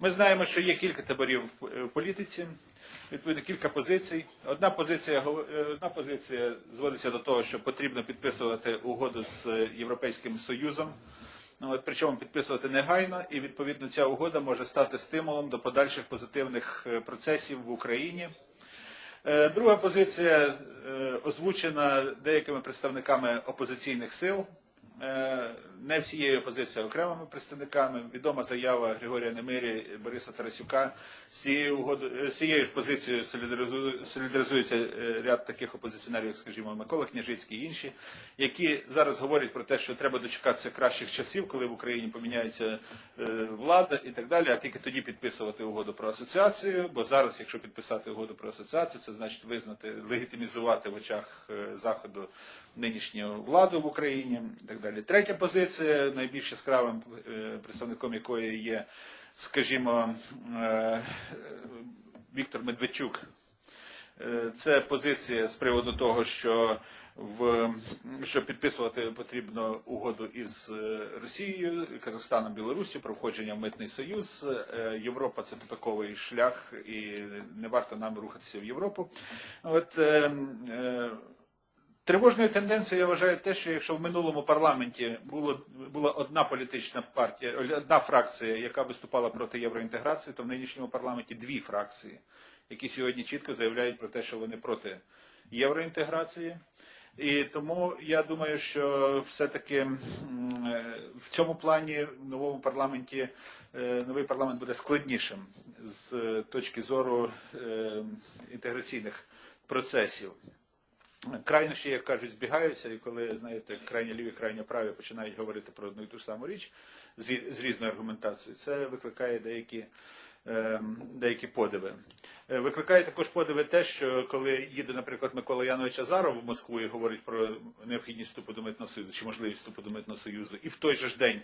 Ми знаємо, що є кілька таборів в в політиці, відповідно кілька позицій. Одна позиція е, одна позиція зводиться до того, що потрібно підписувати угоду з е, Європейським Союзом. Ну, от, причому підписувати негайно, і відповідно ця угода може стати стимулом до подальших позитивних е, процесів в Україні. Е, Друга позиція е, озвучена деякими представниками опозиційних сил. Е, Не всією опозицією, а окремими представниками. Відома заява Григорія Немирі Бориса Тарасюка. З цією, угодою- е, з цією ж позицією солідаризує- солідаризується е, ряд таких опозиціонерів, як, скажімо, Микола Княжицький і інші, які зараз говорять про те, що треба дочекатися кращих часів, коли в Україні поміняється влада і так далі, а тільки тоді підписувати угоду про асоціацію. Бо зараз, якщо підписати угоду про асоціацію, це значить визнати, легітимізувати в очах заходу нинішню владу в Україні і так далі. Третя позиція, найбільш яскравим е, представником якої є, скажімо, е, Віктор Медведчук. Е, Це позиція з приводу того, що в що підписувати потрібно угоду із Росією, Казахстаном, Білоруссю про входження в митний союз. Європа це тупиковий шлях, і не варто нам рухатися в Європу. От е, е, Тривожною тенденцією я вважаю те, що якщо в минулому парламенті було, була одна політична партія, одна фракція, яка виступала проти євроінтеграції, то в нинішньому парламенті дві фракції, які сьогодні чітко заявляють про те, що вони проти євроінтеграції. І тому я думаю, що все-таки е, в цьому плані в новому парламенті е, новий парламент буде складнішим з е, точки зору інтеграційних процесів крайнощі, як кажуть, збігаються, і коли знаєте, крайні ліві, крайні праві починають говорити про одну і ту саму річ з, з різною аргументацією, це викликає деякі, деякі подиви. Е, Викликає також подиви те, що коли їде, наприклад, Микола Янович Азаров в Москву і говорить про необхідність вступу до митного союзу чи можливість вступу до митного союзу, і в той же ж день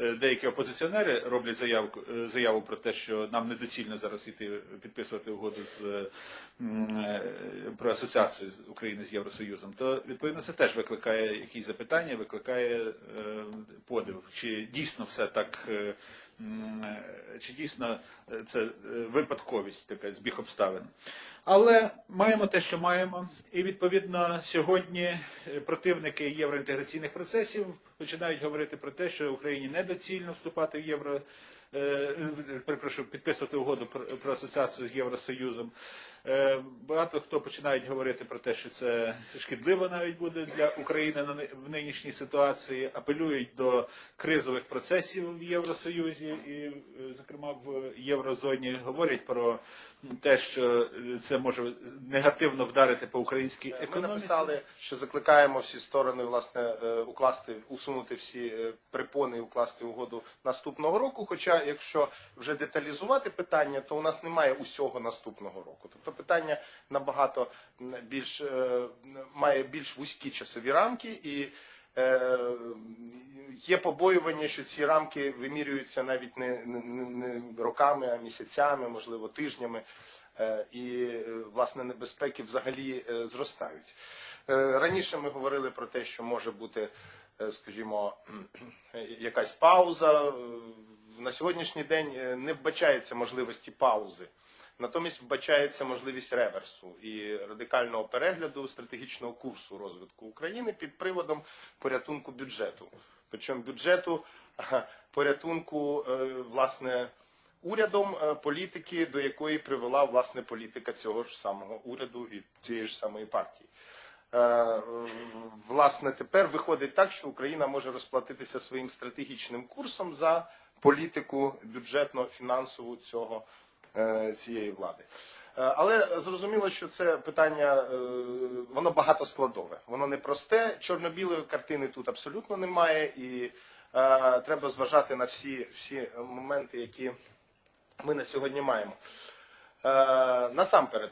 е, деякі опозиціонери роблять заявку, е, заяву про те, що нам недоцільно зараз іти підписувати угоду з про асоціацію України з Євросоюзом, то відповідно це теж викликає якісь запитання, викликає е, подив, чи дійсно все так. Е, Чи дійсно е, це е, випадковість, така збіг обставин? Але маємо те, що маємо, і відповідно сьогодні противники євроінтеграційних процесів починають говорити про те, що Україні недоцільно вступати в євро. Перепрошую, підписувати угоду про асоціацію з Євросоюзом. Е, Багато хто починають говорити про те, що це шкідливо навіть буде для України в нинішній ситуації. Апелюють до кризових процесів в Євросоюзі і, е, зокрема, в Єврозоні. Говорять про те, що е, це може негативно вдарити по українській економіці. Ми написали, що закликаємо всі сторони власне укласти, усунути всі препони і укласти угоду наступного року. Хоча, якщо вже деталізувати питання, то у нас немає усього наступного року. Тобто питання набагато більш е, має більш вузькі часові рамки і. е, Є побоювання, що ці рамки вимірюються навіть не, не, не роками, а місяцями, можливо, тижнями. Е, і власне небезпеки взагалі зростають. Раніше ми говорили про те, що може бути, скажімо, якась пауза. На сьогоднішній день не вбачається можливості паузи. Натомість вбачається можливість реверсу і радикального перегляду стратегічного курсу розвитку України під приводом порятунку бюджету. Причому бюджету порятунку е, власне урядом е, політики, до якої привела власне політика цього ж самого уряду і цієї ж самої партії. Е, Власне, тепер виходить так, що Україна може розплатитися своїм стратегічним курсом за політику бюджетно-фінансову цього цієї влади. Е, Але зрозуміло, що це питання е, воно багатоскладове, воно не просте. Чорно-білої картини тут абсолютно немає, і е, треба зважати на всі, всі моменти, які ми на сьогодні маємо. Е, насамперед,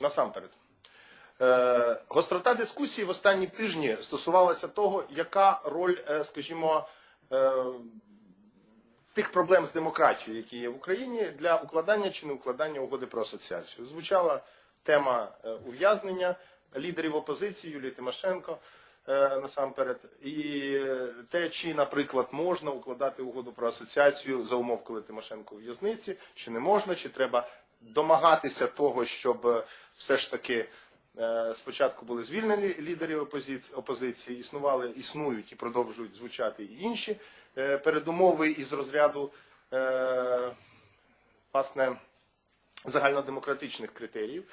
насамперед. Е, Гострота дискусії в останні тижні стосувалася того, яка роль, е, скажімо, е, тих проблем з демократією, які є в Україні, для укладання чи не укладання угоди про асоціацію. Звучала тема е, ув'язнення лідерів опозиції Юлії Тимошенко, е, насамперед, і е, те, чи, наприклад, можна укладати угоду про асоціацію за умов, коли Тимошенко у в'язниці, чи не можна, чи треба домагатися того, щоб все ж таки спочатку були звільнені лідери опозиції, опозиції, існували, існують і продовжують звучати і інші е, передумови із розряду е, власне загальнодемократичних критеріїв.